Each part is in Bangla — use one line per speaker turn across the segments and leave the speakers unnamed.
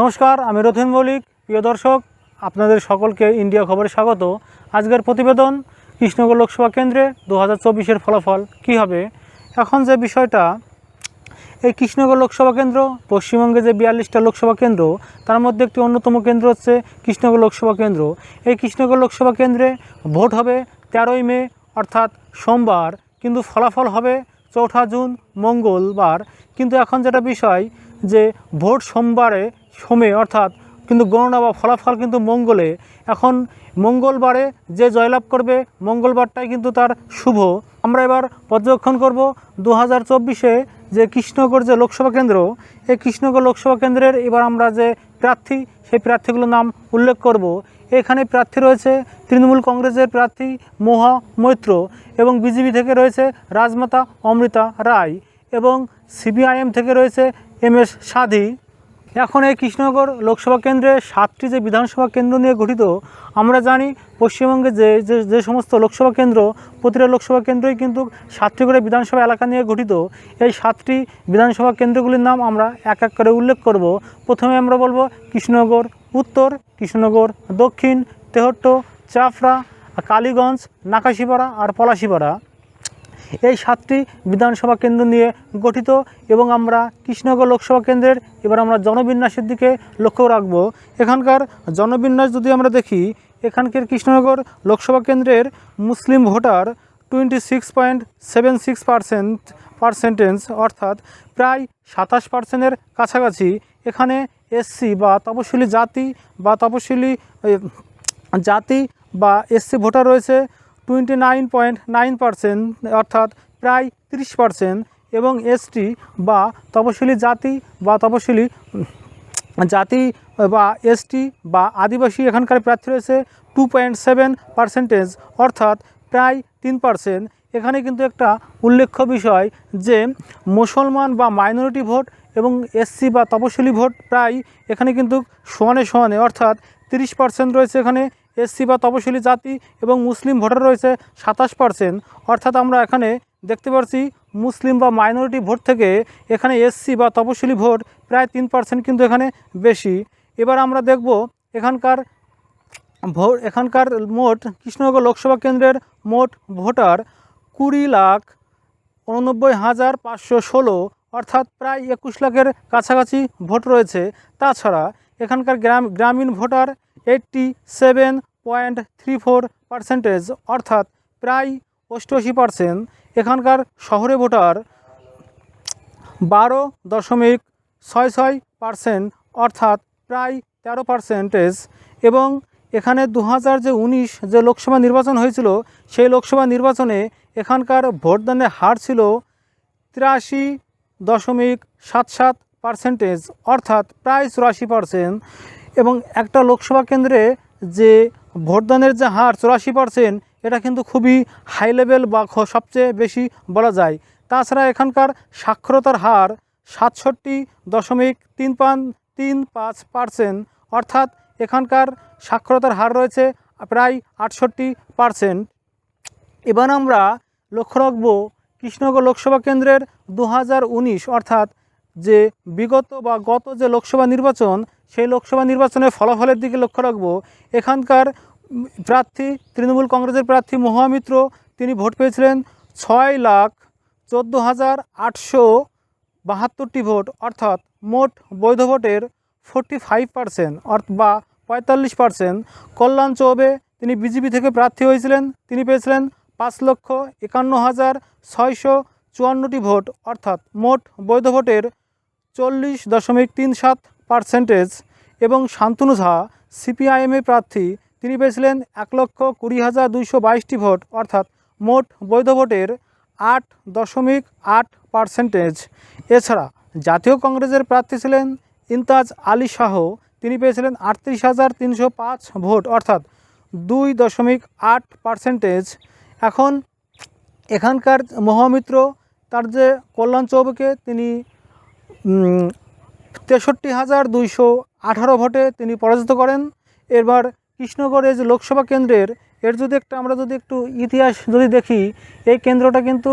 নমস্কার, আমি রথিন মৌলিক প্রিয় দর্শক, আপনাদের সকলকে ইন্ডিয়া খবরে স্বাগত। আজকের প্রতিবেদন কৃষ্ণগড় লোকসভা কেন্দ্রে দু হাজার ফলাফল কী হবে? এখন যে বিষয়টা, এই কৃষ্ণগড় লোকসভা কেন্দ্র, পশ্চিমবঙ্গে যে বিয়াল্লিশটা লোকসভা কেন্দ্র, তার মধ্যে একটি অন্যতম কেন্দ্র হচ্ছে কৃষ্ণগড় লোকসভা কেন্দ্র। এই কৃষ্ণগড় লোকসভা কেন্দ্রে ভোট হবে তেরোই মে, অর্থাৎ সোমবার। কিন্তু ফলাফল হবে চৌঠা জুন, মঙ্গলবার। কিন্তু এখন যেটা বিষয়, যে ভোট সোমবারে সোমে, অর্থাৎ কিন্তু গণনা বা ফলাফল কিন্তু মঙ্গলে। এখন মঙ্গলবারে যে জয়লাভ করবে, মঙ্গলবারটাই কিন্তু তার শুভ। আমরা এবার পর্যবেক্ষণ করব দু হাজার চব্বিশে যে কৃষ্ণগড় যে লোকসভা কেন্দ্র, এই কৃষ্ণগড় লোকসভা কেন্দ্রের এবার আমরা যে প্রার্থী, সেই প্রার্থীগুলোর নাম উল্লেখ করব। এখানে প্রার্থী রয়েছে তৃণমূল কংগ্রেসের প্রার্থী মোহা মৈত্র এবং বিজেপি থেকে রয়েছে রাজমাতা অমৃতা রায় এবং সিপিআইএম থেকে রয়েছে এম এস সাধি। এখন এই কৃষ্ণনগর লোকসভা কেন্দ্রে সাতটি যে বিধানসভা কেন্দ্র নিয়ে গঠিত, আমরা জানি পশ্চিমবঙ্গে যে যে সমস্ত লোকসভা কেন্দ্র, প্রতিটা লোকসভা কেন্দ্রই কিন্তু সাতটি করে বিধানসভা এলাকা নিয়ে গঠিত। এই সাতটি বিধানসভা কেন্দ্রগুলির নাম আমরা এক এক করে উল্লেখ করব। প্রথমে আমরা বলব কৃষ্ণনগর, উত্তর কৃষ্ণনগর, দক্ষিণ তেহট্ট চাফরা কালীগঞ্জ, নাকাশিপাড়া আর পলাশিপাড়া। এই সাতটি বিধানসভা কেন্দ্র নিয়ে গঠিত এবং আমরা কৃষ্ণনগর লোকসভা কেন্দ্রের, এবার আমরা জনবিন্যাসের দিকে লক্ষ্য রাখব। এখানকার জনবিন্যাস যদি আমরা দেখি, এখানকার কৃষ্ণনগর লোকসভা কেন্দ্রের Muslim voter twenty six point seven six percent, percentage, অর্থাৎ প্রায় সাতাশ পার্সেন্টের কাছাকাছি। এখানে এসসি বা তপশিলি জাতি বা তপশিলি জাতি বা এসসি ভোটার রয়েছে। Twenty nine point nine percent, অর্থাৎ প্রায় তিরিশ পার্সেন্ট, এবং এসটি বা তপশিলি জাতি বা তপশিলি জাতি বা এসটি বা আদিবাসী এখানকার প্রার্থী রয়েছে টু পয়েন্ট সেভেন পার্সেন্টেজ, অর্থাৎ প্রায় তিন পার্সেন্ট। এখানে কিন্তু একটা উল্লেখ্য বিষয় যে মুসলমান বা মাইনরিটি ভোট এবং এসসি বা তপশিলি ভোট প্রায় এখানে কিন্তু সমানে সমানে, অর্থাৎ তিরিশ পার্সেন্ট রয়েছে এখানে। এসসি বা তপশিলি জাতি এবং মুসলিম ভোটার রয়েছে সাতাশ পার্সেন্ট। অর্থাৎ আমরা এখানে দেখতে পাচ্ছি মুসলিম বা মাইনরিটি ভোট থেকে এখানে এসসি বা তপশিলি ভোট প্রায় তিন পার্সেন্ট কিন্তু এখানে বেশি। এবার আমরা দেখব এখানকার ভোট, এখানকার মোট কৃষ্ণনগর লোকসভা কেন্দ্রের মোট ভোটার কুড়ি লাখ উননব্বই হাজার পাঁচশো ষোলো, অর্থাৎ প্রায় একুশ লাখের কাছাকাছি ভোট রয়েছে। তাছাড়া এখানকার গ্রাম, গ্রামীণ voter eighty seven point three four percentage অর্থাৎ প্রায় অষ্টআশি পার্সেন্ট এখানকার শহরে ভোটার বারো দশমিক ছয় ছয় পার্সেন্ট অর্থাৎ প্রায় তেরো পার্সেন্টেজ এবং এখানে দু হাজার যে উনিশ যে লোকসভা নির্বাচন হয়েছিল, সেই লোকসভা নির্বাচনে এখানকার ভোটদানের হার ছিল তিরাশি দশমিক সাত সাত পার্সেন্টেজ অর্থাৎ প্রায় চুরাশি পার্সেন্ট এবং একটা লোকসভা কেন্দ্রে যে ভোটদানের যে হার চুরাশি পার্সেন্ট, এটা কিন্তু খুবই হাই লেভেল বা সবচেয়ে বেশি বলা যায়। তাছাড়া এখানকার সাক্ষরতার হার সাতষট্টি দশমিক তিন পান তিন পাঁচ পার্সেন্ট, অর্থাৎ এখানকার সাক্ষরতার হার রয়েছে প্রায় আটষট্টি পার্সেন্ট। এবার আমরা লক্ষ্য রাখব কৃষ্ণনগর লোকসভা কেন্দ্রের দু হাজার উনিশ, অর্থাৎ যে বিগত বা গত যে লোকসভা নির্বাচন সেই লোকসভা নির্বাচনের ফলাফলের দিকে লক্ষ্য রাখব। এখানকার প্রার্থী, তৃণমূল কংগ্রেসের প্রার্থী মহামিত্র, তিনি ভোট পেয়েছিলেন ছয় লাখ চোদ্দ হাজার আটশো বাহাত্তরটি ভোট, অর্থাৎ মোট বৈধ ভোটের ফোরটি ফাইভ পার্সেন্ট বা পঁয়তাল্লিশ পার্সেন্ট কল্যাণ চৌবে, তিনি বিজেপি থেকে প্রার্থী হয়েছিলেন, তিনি পেয়েছিলেন পাঁচ লক্ষ একান্ন হাজার ছয়শো চুয়ান্নটি ভোট, অর্থাৎ মোট বৈধ ভোটের চল্লিশ দশমিক তিন সাত পার্সেন্টেজ এবং শান্তনু ঝা সিপিআইএমের প্রার্থী, তিনি পেয়েছিলেন এক লক্ষ কুড়ি হাজার দুইশো বাইশটি ভোট, অর্থাৎ মোট বৈধ ভোটের আট দশমিক আট পার্সেন্টেজ। এছাড়া জাতীয় কংগ্রেসের প্রার্থী ছিলেন ইন্তাজ আলী শাহ, তিনি পেয়েছিলেন আটত্রিশ হাজার তিনশো পাঁচ ভোট, অর্থাৎ দুই দশমিক আট পার্সেন্টেজ। এখন এখানকার মহামিত্র তার যে কল্যাণ চৌবেকে, তিনি তেষট্টি হাজার দুইশো আঠারো ভোটে তিনি পরাজিত করেন। এবার কৃষ্ণগড়ের যে লোকসভা কেন্দ্রের, এর যদি একটা আমরা যদি একটু ইতিহাস যদি দেখি, এই কেন্দ্রটা কিন্তু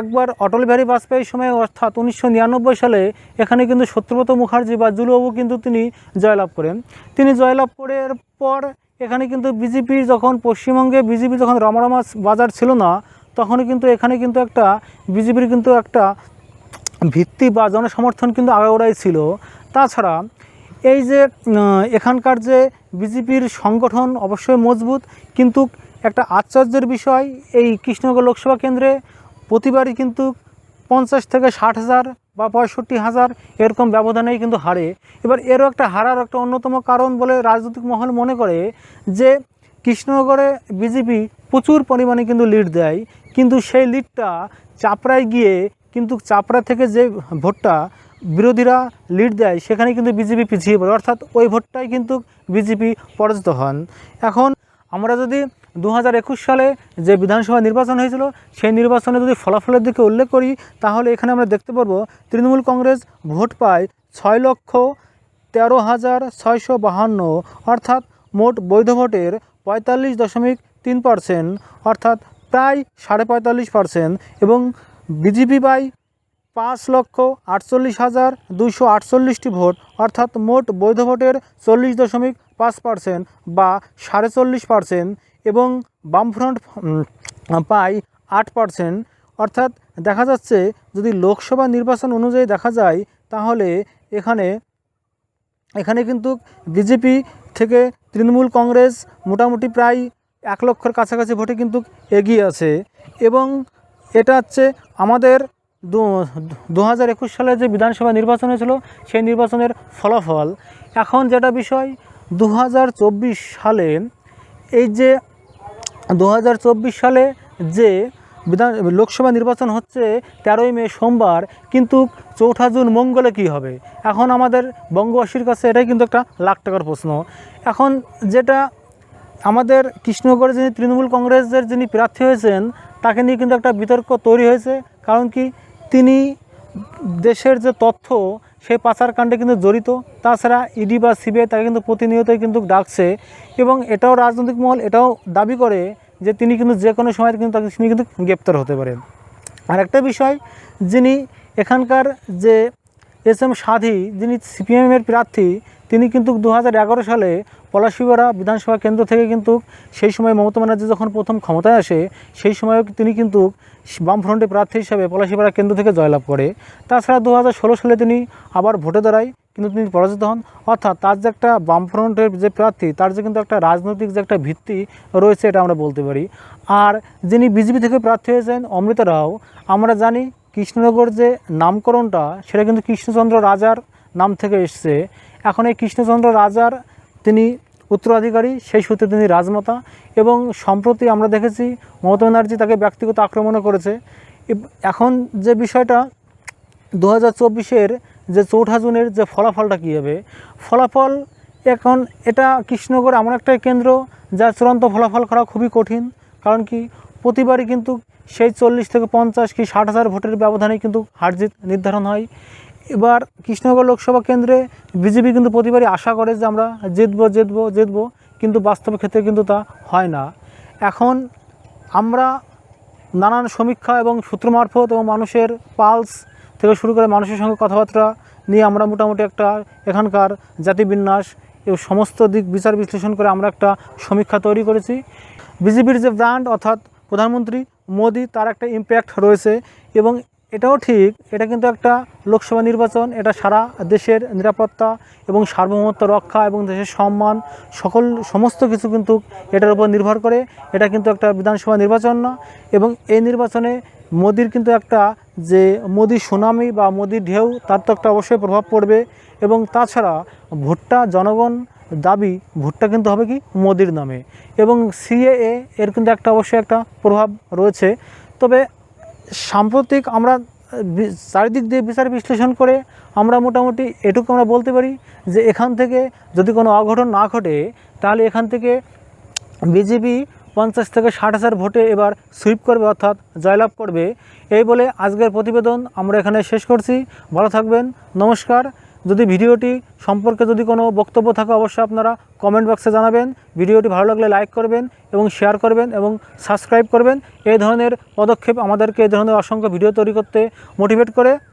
একবার অটল বিহারী বাজপেয়ীর সময়, অর্থাৎ উনিশশো নিরানব্বই সালে, এখানে কিন্তু সত্যব্রত মুখার্জি বা জুলুবাবু কিন্তু তিনি জয়লাভ করেন। তিনি জয়লাভ করার পর এখানে কিন্তু বিজেপির যখন পশ্চিমবঙ্গে, বিজেপি যখন রমরমা বাজার ছিল না, তখনই কিন্তু এখানে কিন্তু একটা, বিজেপির কিন্তু একটা ভিত্তি বা জনসমর্থন কিন্তু আগাগোড়াই ছিল। তাছাড়া এই যে এখানকার যে বিজেপির সংগঠন অবশ্যই মজবুত, কিন্তু একটা আশ্চর্যের বিষয়, এই কৃষ্ণনগর লোকসভা কেন্দ্রে প্রতিবারই কিন্তু পঞ্চাশ থেকে ষাট হাজার বা পঁয়ষট্টি হাজার এরকম ব্যবধানেই কিন্তু হারে। এবার এরও একটা হারার একটা অন্যতম কারণ বলে রাজনৈতিক মহল মনে করে যে, কৃষ্ণনগরে বিজেপি প্রচুর পরিমাণে কিন্তু লিড দেয়, কিন্তু সেই লিডটা চাপড়ায় গিয়ে কিন্তু চাপড়া থেকে যে ভোটটা বিরোধীরা লিড দেয় সেখানে কিন্তু বিজেপি পিছিয়ে পড়ে। অর্থাৎ ওই ভোটটাই কিন্তু বিজেপি পরাজিত হন। এখন আমরা যদি দু হাজার একুশ সালে যে বিধানসভা নির্বাচন হয়েছিল, সেই নির্বাচনে যদি ফলাফলের দিকে উল্লেখ করি, তাহলে এখানে আমরা দেখতে পারব তৃণমূল কংগ্রেস ভোট পায় ছয় লক্ষ তেরো হাজার ছয়শো বাহান্ন, অর্থাৎ মোট বৈধ ভোটের পঁয়তাল্লিশ দশমিক তিন পার্সেন্ট, অর্থাৎ প্রায় সাড়ে পঁয়তাল্লিশ পার্সেন্ট এবং বিজেপি পায় পাঁচ লক্ষ আটচল্লিশ হাজার দুইশো আটচল্লিশটি ভোট, অর্থাৎ মোট বৈধ ভোটের চল্লিশ দশমিক পাঁচ পার্সেন্ট বা সাড়ে চল্লিশ পার্সেন্ট এবং বামফ্রন্ট পায় আট পার্সেন্ট। অর্থাৎ দেখা যাচ্ছে যদি লোকসভা নির্বাচন অনুযায়ী দেখা যায়, তাহলে এখানে এখানে কিন্তু বিজেপি থেকে তৃণমূল কংগ্রেস মোটামুটি প্রায় এক লক্ষর কাছাকাছি ভোটে কিন্তু এগিয়ে আছে এবং এটা হচ্ছে আমাদের দু হাজার একুশ সালে যে বিধানসভা নির্বাচন হয়েছিল, সেই নির্বাচনের ফলাফল। এখন যেটা বিষয়, দু হাজার চব্বিশ সালে এই যে, দু হাজার চব্বিশ সালে যে বিধান, লোকসভা নির্বাচন হচ্ছে তেরোই মে সোমবার, কিন্তু চৌঠা জুন মঙ্গলে কী হবে? এখন আমাদের বঙ্গবাসীর কাছে এটাই কিন্তু একটা লাখ টাকার প্রশ্ন। এখন যেটা আমাদের কৃষ্ণনগরে যিনি তৃণমূল কংগ্রেসের যিনি প্রার্থী হয়েছেন, তাকে নিয়ে কিন্তু একটা বিতর্ক তৈরি হয়েছে। কারণ কি, তিনি দেশের যে তথ্য, সেই পাচার কাণ্ডে কিন্তু জড়িত। তাছাড়া ইডি বা সিবিআই তাকে কিন্তু প্রতিনিয়তই কিন্তু ডাকছে এবং এটাও রাজনৈতিক মহল এটাও দাবি করে যে তিনি কিন্তু যে কোনো সময় কিন্তু তাকে তিনি কিন্তু গ্রেপ্তার হতে পারেন। আর একটা বিষয়, যিনি এখানকার যে এস এম সাধি, যিনি সিপিএমের প্রার্থী, তিনি কিন্তু দু হাজার এগারো সালে পলাশিপাড়া বিধানসভা কেন্দ্র থেকে কিন্তু সেই সময় মমতা ব্যানার্জি যখন প্রথম ক্ষমতায় আসে, সেই সময়ও তিনি কিন্তু বামফ্রন্টের প্রার্থী হিসাবে পলাশিপাড়া কেন্দ্র থেকে জয়লাভ করে। তাছাড়া দু হাজার ষোলো সালে তিনি আবার ভোটে দাঁড়ায়, কিন্তু তিনি পরাজিত হন। অর্থাৎ তার যে একটা বামফ্রন্টের যে প্রার্থী, তার যে কিন্তু একটা রাজনৈতিক যে একটা ভিত্তি রয়েছে, এটা আমরা বলতে পারি। আর যিনি বিজেপি থেকে প্রার্থী হয়েছেন অমৃতা রাও, আমরা জানি কৃষ্ণনগর যে নামকরণটা, সেটা কিন্তু কৃষ্ণচন্দ্র রাজার নাম থেকে এসছে। এখন এই কৃষ্ণচন্দ্র রাজার তিনি উত্তরাধিকারী, সেই সূত্রে তিনি রাজমাতা এবং সম্প্রতি আমরা দেখেছি মমতা ব্যানার্জি তাকে ব্যক্তিগত আক্রমণও করেছে। এখন যে বিষয়টা দু হাজার চব্বিশের যে চৌঠা জুনের যে ফলাফলটা কী হবে? ফলাফল এখন এটা কৃষ্ণনগর এমন একটা কেন্দ্র, যার চূড়ান্ত ফলাফল করা খুবই কঠিন। কারণ কি, প্রতিবারই কিন্তু সেই চল্লিশ থেকে পঞ্চাশ কি ষাট হাজার ভোটের ব্যবধানে কিন্তু হারজিত নির্ধারণ হয়। এবার কৃষ্ণনগর লোকসভা কেন্দ্রে বিজেপি কিন্তু প্রতিবারই আশা করে যে আমরা জিতবো জিতবো জিতবো, কিন্তু বাস্তব ক্ষেত্রে কিন্তু তা হয় না। এখন আমরা নানান সমীক্ষা এবং সূত্র মারফত এবং মানুষের পালস থেকে শুরু করে মানুষের সঙ্গে কথাবার্তা নিয়ে আমরা মোটামুটি একটা এখানকার জাতিবিন্যাস এবং সমস্ত দিক বিচার বিশ্লেষণ করে আমরা একটা সমীক্ষা তৈরি করেছি। বিজেপির যে ব্র্যান্ড অর্থাৎ প্রধানমন্ত্রী মোদি, তার একটা ইম্প্যাক্ট রয়েছে এবং এটাও ঠিক, এটা কিন্তু একটা লোকসভা নির্বাচন, এটা সারা দেশের নিরাপত্তা এবং সার্বভৌমত্ব রক্ষা এবং দেশের সম্মান, সকল সমস্ত কিছু কিন্তু এটার উপর নির্ভর করে, এটা কিন্তু একটা বিধানসভা নির্বাচন না। এবং এই নির্বাচনে মোদির কিন্তু একটা যে মোদি সুনামি বা মোদির ঢেউ, তার তো একটা অবশ্যই প্রভাব পড়বে এবং তাছাড়া ভোটটা জনগণ দাবি, ভোটটা কিন্তু হবে কি মোদির নামে। এবং সিএএ এর কিন্তু একটা অবশ্যই একটা প্রভাব রয়েছে। তবে সাম্প্রতিক আমরা চারিদিক দিয়ে বিচার বিশ্লেষণ করে আমরা মোটামুটি এটুকু আমরা বলতে পারি যে এখান থেকে যদি কোনো অঘটন না ঘটে, তাহলে এখান থেকে বিজেপি পঞ্চাশ থেকে ষাট হাজার ভোটে এবার সুইপ করবে অর্থাৎ জয়লাভ করবে। এই বলে আজকের প্রতিবেদন আমরা এখানে শেষ করছি। ভালো থাকবেন। নমস্কার। যদি ভিডিওটি সম্পর্কে যদি কোনো বক্তব্য থাকে অবশ্যই আপনারা কমেন্ট বক্সে জানাবেন। ভিডিওটি ভালো লাগলে লাইক করবেন এবং শেয়ার করবেন এবং সাবস্ক্রাইব করবেন। এই ধরনের পদক্ষেপ আমাদেরকে এই ধরনের অসংখ্য ভিডিও তৈরি করতে মোটিভেট করে।